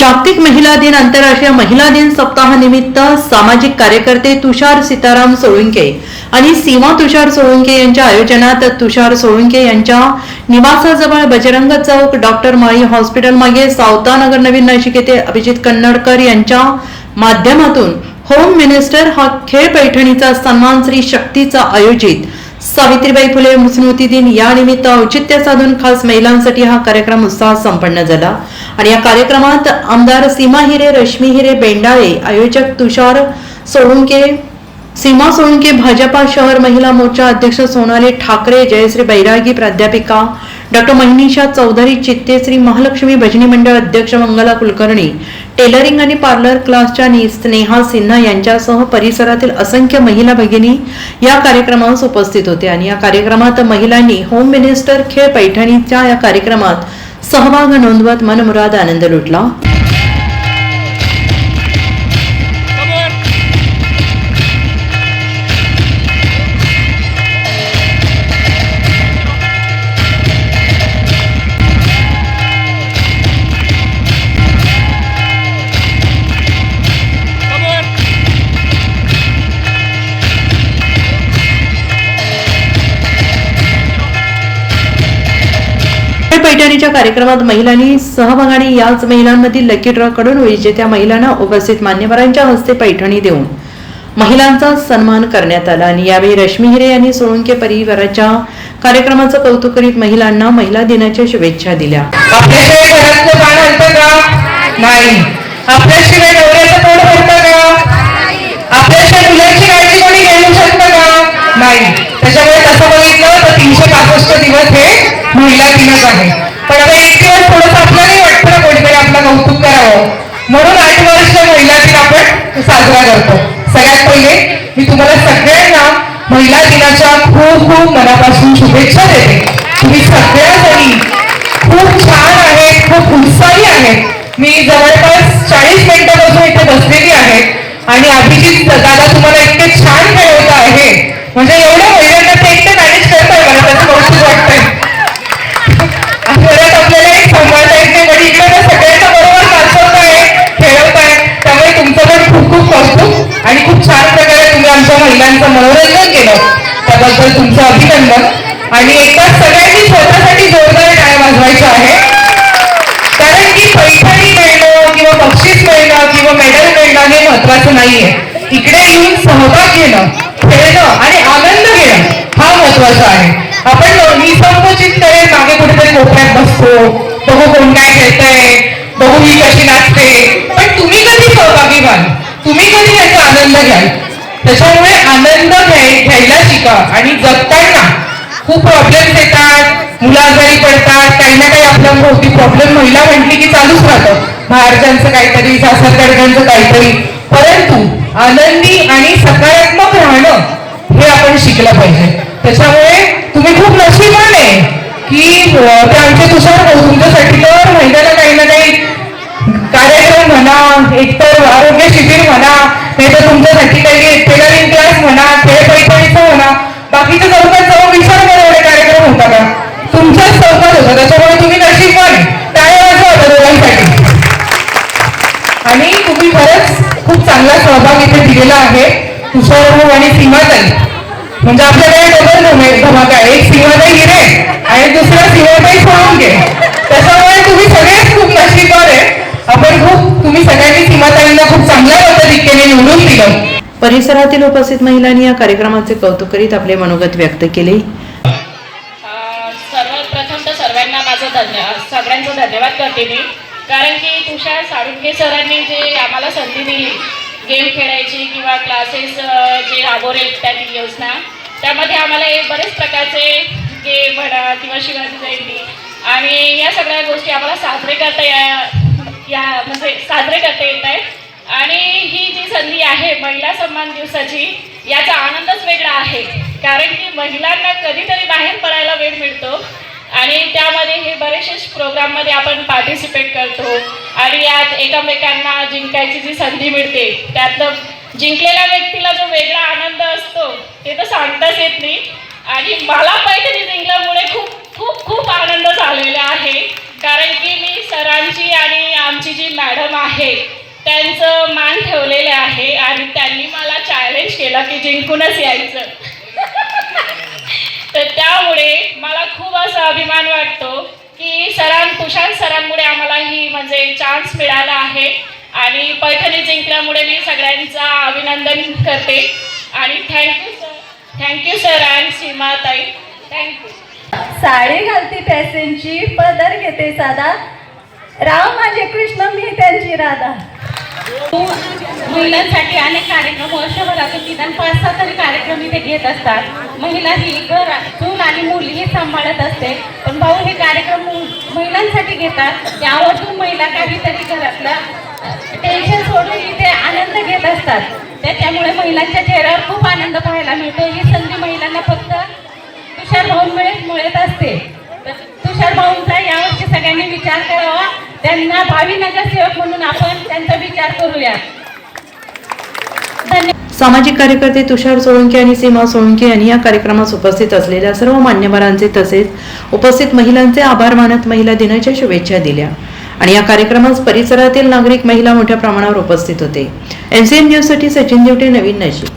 जागतिक महिला दिन आंतरराष्ट्रीय महिला दिन सप्ताहानिमित्त सामाजिक कार्यकर्ते तुषार सीताराम सोळुंके आणि सीमा तुषार सोळुंके यांच्या आयोजनात तुषार सोळुंके यांच्या निवासाजवळ बजरंग चौक डॉक्टर माळी हॉस्पिटल मागे सावता नगर नवीन नाशिक येथे अभिजित कन्नडकर यांच्या माध्यमातून होम मिनिस्टर हा खेळ पैठणीचा सन्मान श्री शक्तीचा आयोजित. सावित्रीबाई फुले स्मृती दिन या निमित्त औचित्य साधून खास महिलांसाठी हा कार्यक्रम उत्साहात संपन्न झाला. आणि या कार्यक्रमात आमदार सीमा हिरे रश्मी हिरे बेंडाळे आयोजक तुषार सोळुंके सीमा सोळुंके भाजपा शहर महिला मोर्चा अध्यक्ष सोनाली ठाकरे जयश्री बैरागी प्राध्यापिका डॉक्टर महिनीशा चौधरी चित्ते श्री महालक्ष्मी भजनी मंडळ अध्यक्ष मंगला कुलकर्णी टेलरिंग आणि पार्लर क्लासच्या स्नेहा सिन्हा यांच्यासह परिसरातील असंख्य महिला भगिनी या कार्यक्रमास उपस्थित होते. आणि या कार्यक्रमात महिलांनी होम मिनिस्टर खेळ पैठणीच्या या कार्यक्रमात सहभाग नोंदवत मनमुराद आनंद लुटला खेळ कार्यक्रमात महिलांनी सहभागाने याच महिलांमधील लकी ड्रॉ कडून विजेत्या महिलांना उपस्थित मान्यवरांच्या हस्ते पैठणी देऊन महिलांचा सन्मान करण्यात आला. आणि यावेळी रश्मी हिरे यांनी सोळुंके परिवाराच्या कार्यक्रमाचं कौतुक करीत महिलांना महिला दिनाच्या शुभेच्छा दिल्या. घरातलं का? आपल्याशिवाय नवऱ्याचं का? त्याच्यामुळे तसं बघितलं तर तीनशे पासष्ट दिवस हे महिला दिनच आहे. पण आता एक दिवस थोडंसं आपल्यालाही वाटतं ना कोणीतरी आपलं कौतुक करावं. म्हणून आठ वर्ष महिला दिन आपण साजरा करतो. सगळ्यात पहिले मी तुम्हाला सगळ्यांना महिला दिनाच्या खूप खूप मनापासून शुभेच्छा देते. तुम्ही सगळ्या खूप छान आहेत खूप उत्साही आहेत. मी जवळपास चाळीस मिनिटापासून इथे बसलेली आहे आणि आधी आणि खूप छान प्रकारे तुम्ही आमच्या महिलांचं मनोरंजन केलं. त्याबद्दल तुमचं अभिनंदन. आणि एकदा सगळ्यांनी स्वतःसाठी जोरदार टाळ्या वाजवायच्या आहे कारण की पैठणी मिळणं किंवा बक्षीस मिळणं किंवा मेडल मिळणं हे महत्वाचं नाहीये. इकडे येऊन सहभाग घेणं खेळणं आणि आनंद घेणं हा महत्त्वाचा आहे. आपण निसंकोचितपणे मागे कुठेतरी कोपऱ्यात बसतो. बघू कोण काय खेळतंय बघू ही कशी नाचते. पण तुम्ही कधी सहभागी व्हाल? तुम्ही कधी त्याचा आनंद घ्याल? त्याच्यामुळे आनंद घ्याय घ्यायला शिका आणि जगताना खूप प्रॉब्लेम्स येतात मुलं आजारी पडतात काही ना काही आपल्या भोवती प्रॉब्लेम महिला म्हटली की चालूच राहतं. महाराजांचं काहीतरी सासरकडकांचं काहीतरी. परंतु आनंदी आणि सकारात्मक राहणं हे आपण शिकलं पाहिजे. त्याच्यामुळे तुम्ही खूप नशीबवान आहे की ते आमचे तुषार भाऊ तुमच्यासाठी तर महिन्याला काही ना काही कार्यक्रम म्हणा एकतर आरोग्य नाही तुमच्यासाठी काही टेलरिंग क्लास म्हणा खेळ पैठणीचा म्हणा बाकीच्या चौकात जाऊन विचार करणारे कार्यक्रम होता का? तुमच्याच चौकात होता त्याच्यामुळे तुम्ही नशीब आहे. टाळ्या वाजवा दोघांसाठी? आणि तुम्ही खरंच खूप चांगला सहभाग इथे दिलेला आहे. तुषार आणि सीमाताई. म्हणजे आपल्याकडे डबल धमाका एक सीमाताई हिरे आणि दुसरा सीमाताई परिसरातील उपस्थित महिलांनी या कार्यक्रमाचे कौतुक करीत आपले मनोगत व्यक्त केले. सर्वप्रथम तर सर्वांना माझं धन्य सगळ्यांचं धन्यवाद करते मी. कारण की तुषार साळुंके सरांनी जे आम्हाला संधी दिली गेम खेळायची किंवा क्लासेस जे राबवले त्यांनी योजना त्यामध्ये आम्हाला बरेच प्रकारचे गेम म्हणा किंवा शिवाजी जयंती आणि या सगळ्या गोष्टी आम्हाला साजरे करता या या म्हणजे साजरे करता येत आहेत. आणि संधी आहे. महिला सन्मान दिवसाची याचा आनंदच वेगळा आहे. कारण की महिलांना कधीतरी बाहेर पडायला वेळ मिळतो. आणि त्यामध्ये हे बरेचसे प्रोग्राममध्ये आपण पार्टिसिपेट करतो. आणि यात एकमेकांना जिंकायची जी संधी मिळते त्यातलं जिंकलेल्या व्यक्तीला जो वेगळा आनंद असतो ते तर सांगताच येत नाही. आणि मला पैठणी जिंकल्यामुळे खूप खूप खूप आनंद झालेला आहे. कारण की मी सरांची आणि आमची जी मॅडम आहे त्यांचं मान ठेवलेलं आहे आणि त्यांनी मला चॅलेंज केलं की जिंकूनच यायचं. तर त्यामुळे मला खूप असा अभिमान वाटतो की सरां तुषार सरांमुळे आम्हाला ही म्हणजे चान्स मिळाला आहे. आणि पैठणी जिंकल्यामुळे मी सगळ्यांचा अभिनंदन करते. आणि thank you sir thank you sir and Seematai. Thank you sari घालते पॅसेंची पदर घेते साधा. राम माझे कृष्ण मी त्यांची राधा. महिलांसाठी अनेक कार्यक्रम वर्षभरातून निदान पाच सहा तरी कार्यक्रम इथे घेत असतात. महिला ही घर चूल आणि मुली हे सांभाळत असते. पण भाऊ हे कार्यक्रम महिलांसाठी घेतात. त्यावरतून महिला काहीतरी घरातलं टेन्शन सोडून इथे आनंद घेत असतात. त्याच्यामुळे महिलांच्या चेहऱ्यावर खूप आनंद पाहायला मिळतो. ही संधी महिलांना फक्त तुषार भाऊंमुळे मिळत असते. तर तुषार भाऊंचा यावर्षी सगळ्यांनी विचार करावा. त्यांना भावी नगरसेवक म्हणून आपण त्यांचा विचार करूया. सामाजिक कार्यकर्ते तुषार सोळंकी आणि सीमा सोळंकी यांनी या कार्यक्रमास उपस्थित असलेल्या सर्व मान्यवरांचे तसेच उपस्थित महिलांचे आभार मानत महिला दिनाच्या शुभेच्छा दिल्या. आणि या कार्यक्रमास परिसरातील नागरिक महिला मोठ्या प्रमाणावर उपस्थित होते. एनसीएन न्यूजसाठी सचिन देवटे नवीन नाशिक